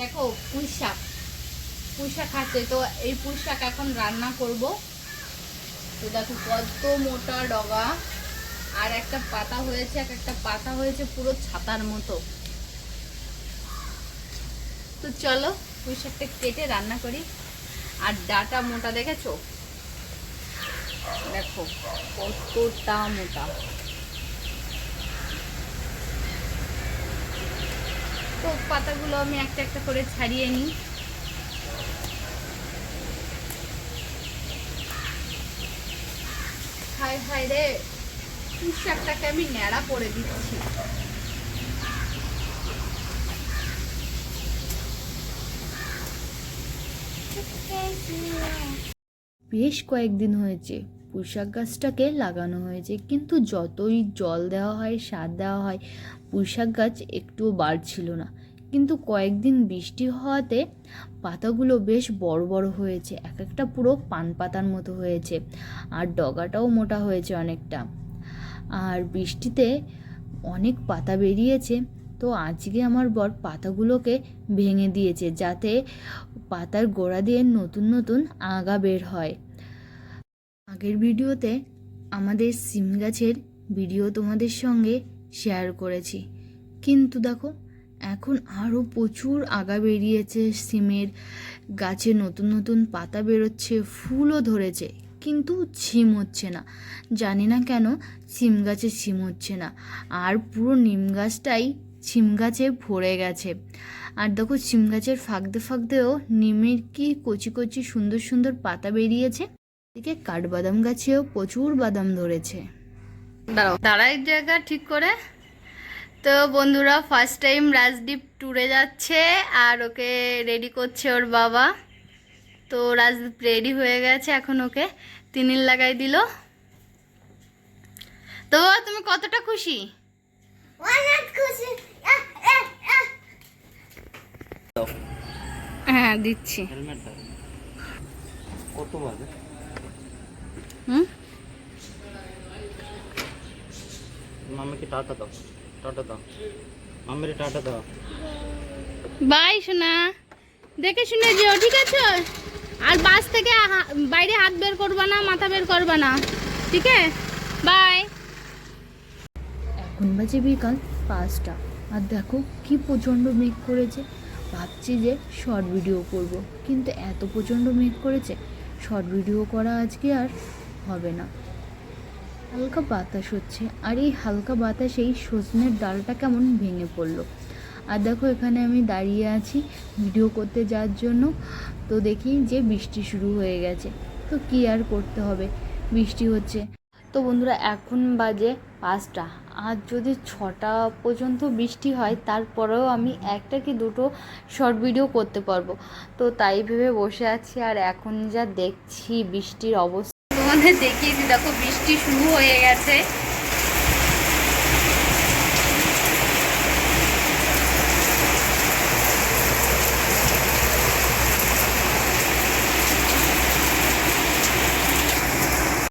দেখো পুঁই শাক। পুঁই শাক খাচ্ছে, তো এই পুঁই শাক এখন রান্না করব। তো দেখো কত মোটা ডগা। আর একটা পাতা হয়েছে, এক একটা পাতা হয়েছে পুরো ছাতার মতো। তো চলো পুঁই শাকটা কেটে রান্না করি। আর ডাটা মোটা দেখেছ? দেখো কতটা মোটা। পাতাগুলো আমি একটা একটা করে ছাড়িয়ে নিই। হায় হায় রে পুঁই শাকটাকে আমি ন্যাড়া করে দিচ্ছি। বেশ কয়েকদিন হয়েছে। পুঁইশাক গাছটাকে লাগানো হয়েছে। কিন্তু যতই জল দেওয়া হয়, সার দেওয়া হয়, পুঁইশাক গাছ একটুও বাড়ছিল না। কিন্তু কয়েকদিন বৃষ্টি হওয়াতে পাতাগুলো বেশ বড় বড় হয়েছে। এক একটা পুরো পান পাতার মতো হয়েছে আর ডগাটাও মোটা হয়েছে অনেকটা। আর বৃষ্টিতে অনেক পাতা বেরিয়েছে। তো আজকে আমার বর পাতাগুলোকে ভেঙে দিয়েছে যাতে পাতার গোড়া দিয়ে নতুন নতুন আগা বের হয়। আগের ভিডিওতে আমাদের সিম গাছের ভিডিও তোমাদের সঙ্গে শেয়ার করেছি। কিন্তু দেখো, এখন আরও প্রচুর আগা বেরিয়েছে সিমের গাছে, নতুন নতুন পাতা বেরোচ্ছে, ফুলও ধরেছে, কিন্তু ছিম হচ্ছে না। জানি না কেন সিম গাছে সিম হচ্ছে না, আর পুরো নিম গাছটাই সিম গাছে ভরে গেছে। আর দেখো সিম গাছের ফাঁকদে ফাঁকদেও নিমের কি কচি কচি সুন্দর সুন্দর পাতা বেরিয়েছে এদিকে কাঠবাদাম গাছেও প্রচুর বাদাম ধরেছে। দাঁড়াও দাঁড়াই জায়গা ঠিক করে। তো বন্ধুরা ফার্স্ট টাইম রাজদীপ ট্যুরে যাচ্ছে আর ওকে রেডি করছে ওর বাবা। তো রাজদীপ রেডি হয়ে গেছে এখন ওকে তিনিল লাগাই দিল। তো তুমি কতটা খুশি? হ্যাঁ দিচ্ছি। কত বাজে? হুম? মাম্মিকে টাটা দাও টাটা দাও। মাম্মিরে টাটা দাও। বাই সোনা। দেখে শুনে যেও ঠিক আছে? আর বাস থেকে হা- বাইরে হাত বের করবা না মাথা বের করবা না ঠিক আছে? বাই। এখন বাজে বিকাল পাঁচটা। আর দেখো কি প্রচণ্ড মেঘ করেছে। ভাবছি যে শর্ট ভিডিও করব। কিন্তু এত প্রচণ্ড মেঘ করেছে শর্ট ভিডিও করা আজকে আর হবে না। হালকা বাতাস হচ্ছে, আর এই হালকা বাতাসেই সজনের ডালটা কেমন ভেঙে পড়ল। আর দেখো, এখানে আমি দাঁড়িয়ে আছি ভিডিও করতে যাওয়ার জন্য। তো দেখি যে বৃষ্টি শুরু হয়ে গেছে। তো কী আর করতে হবে? বৃষ্টি হচ্ছে। তো বন্ধুরা, এখন বাজে পাঁচটা। আর যদি ছটা পর্যন্ত বৃষ্টি হয়, তারপরেও আমি একটা কি দুটো শর্ট ভিডিও করতে পারব। তো তাই ভেবে বসে আছি, আর এখন যা দেখছি বৃষ্টির অবস্থা তোমাদের দেখিয়েছি দেখো বৃষ্টি শুরু হয়ে গেছে।